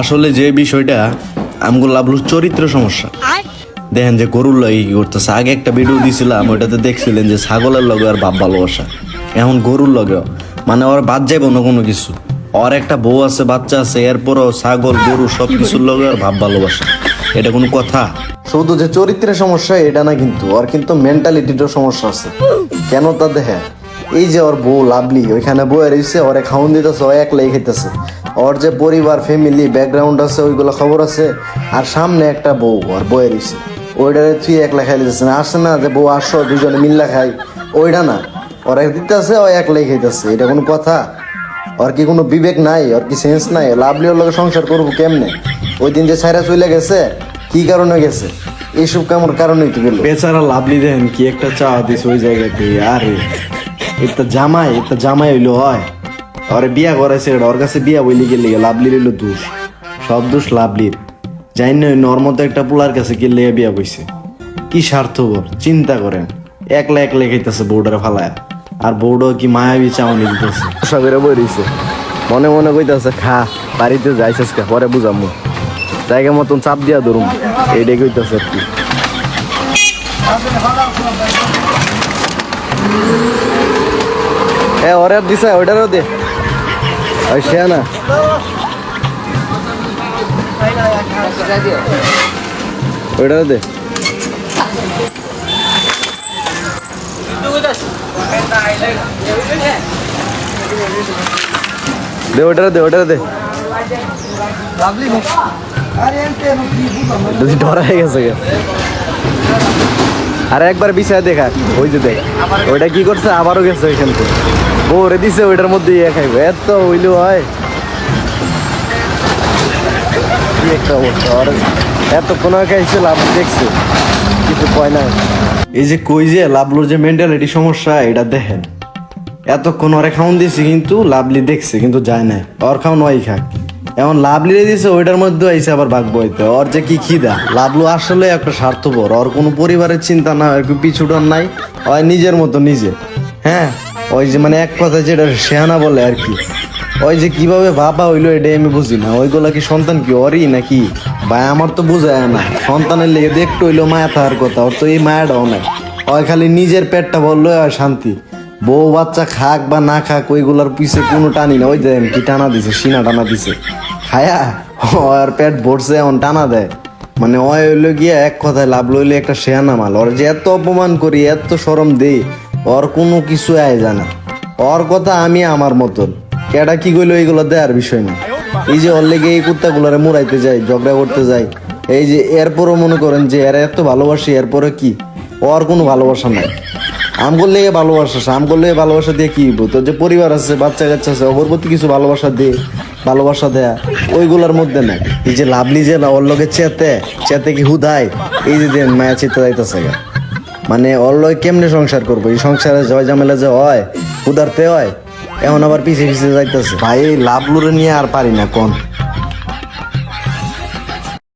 আসলে যে বিষয়টা আমগুলো লাভলুর চরিত্র সমস্যা। দেখেন যে গরুর লগে কি করতেছে। আগে একটা ভিডিও দিছিলাম ওইটাতে দেখছিলেন যে ছাগলের লগে আর বাপ ভালোবাসা। এখন গরুর লগে মানে ওর বাদ যাইব না কোনো কিছু। ওর একটা বউ আছে বাচ্চা আছে এরপরও ছাগল গরু সব কিছুর লগে আর ভাব ভালোবাসা। এটা কোনো কথা? শুধু যে চরিত্রের সমস্যা এটা না কিন্তু। ওর কিন্তু মেন্টালিটিরও সমস্যা আছে। কেন তা দেখে এই যে ওর বউ লাভলি, ওইখানে বয়ে রয়েছে ওরে খাওয়ান দিতেছে, ও একলাই খেতেছে ওর যে পরিবার ফ্যামিলি ব্যাকগ্রাউন্ড আছে, ওইগুলো খবর আছে, আর সামনে একটা বউ আর বয়ে রয়েছে ওইটারে তুই একলা খাই দিতেছে না। আসছে না যে বউ আসো দুজনে মিল্লা খাই, ওইটা না। ওর ওরা দিতেছে, ও একলাই খাইতেছে, এটা কোনো কথা। ওর কি কোনো বিবেক নাই, ওর কি সেন্স নাই। লাভলি ওর লগে সংসার করব কেমনে? ওই দিন যে ছাইরা চলে গেছে, কি কারণে গেছে? এইসব কামর কারণেই তো গেল? বেচারা লাভলি দেন কি একটা চা দিস ওই জায়গাতে। আরে। এটা জামাই এটা জামাই হইল হয়। ওরে বিয়া করাইছে ওর কাছে বিয়া বইলি গেলে লাভলির হইল দোষ। সব দোষ লাভলির যাই না ওর মতো একটা পোলার কাছে গেলে বিয়া বইছে। কি স্বার্থপর, চিন্তা করেন। একলা একলা খাইতেছে বউডারে ফালায়। আর বউডো কি মায়াবী চাউনি দিতেছে। সবেরে বই রইছে। মনে মনে কইতাছে, খা, বাড়িতে যাইছিস কা? পরে বুঝামু জায়গা মতন চাপ দিয়া ধরুম। এইটাই কইতাছে আর কি। এ অর্ডার দিছে ওইটারও দে ওই সে না ওইটারও দে দে ওইটারও দে ওইটারও দে যদি ডরা হয়ে গেছে গে। আর একবার বিষয় দেখা। ওই যে দেখ, ওইটা কি করছে? আবারও গেছে ওইখান থেকে। ওরে দিছে, ওইটার মধ্যে ইয়ে খাইবে। এত হইলেও হয় একটা অবস্থা এতক্ষণ লাভ দেখছে। কয় এই যে কই যে যে সমস্যা, এটা খাওন দিয়েছি কিন্তু লাভলি দেখছে, কিন্তু যায় না ওর খাওন ওই খাক। এমন লাভলি দিয়েছে ওইটার মধ্যে আইসে আবার ভাগ বইতে। ওর যে কি খিদা? লাভলু আসলে একটা স্বার্থপর। ওর কোনো পরিবারের চিন্তা না আর কি পিছুটার নাই। ওই নিজের মতো, নিজে। হ্যাঁ? ওই যে মানে এক কথা যেটা শেহানা বলে আর কি। ওই যে কীভাবে বাবা হইল, এটাই আমি বুঝি না। ওইগুলা কি সন্তান কি ওরই নাকি? ভাই, আমার তো বোঝায় না। সন্তানের লেগে দেখতে হইল মায়া থাকার কথা। ওর তো এই মায়াটাও নাই। ওই খালি নিজের পেটটা বলল আর শান্তি। বউ বাচ্চা খাক বা না খাক, ওইগুলার পিছে কোনো টানি না। ওই দেন কি টানা দিছে, সিনা টানা দিছে। খায়া ওর পেট ভরছে এমন টানা দেয়। মানে ওই হইল গিয়া এক কথায় লাভ লইলে একটা শেয়ানা মাল ওর যে এত অপমান করি, এত সরম দেই, ওর কোনো কিছু আয় জানা ওর কথা আমি আমার মতন। কেডা কি কইলো এইগুলো দেওয়ার বিষয় না। এই যে ওর লেগে এই কুত্তাগুলারে মুড়াইতে যাই, ঝগড়া করতে যাই, এই যে এরপরও মনে করেন যে এরা এত ভালোবাসি এরপরে কি? ওর কোনো ভালোবাসা নাই। আম করলে ভালোবাসা আম করলে ভালোবাসা দিয়ে কি? তোর যে পরিবার আছে, বাচ্চা কাচ্চা আছে প্রতি কিছু ভালোবাসা দে, ভালোবাসা দেয়া ওইগুলার মধ্যে নাই এই যে লাভলি যে ওর লগে চেতে চেতে কি হুদায়, এই যে মায়া চিত্ত যাইতেছে মানে ওর লগে কেমনে সংসার করব? এই সংসারে জয় ঝামেলা যে হয়, উদারতে হয়, এখন আবার পিছিয়ে পিছিয়ে যাইতেছে। ভাই লাভলুরে নিয়ে আর পারি না কোন।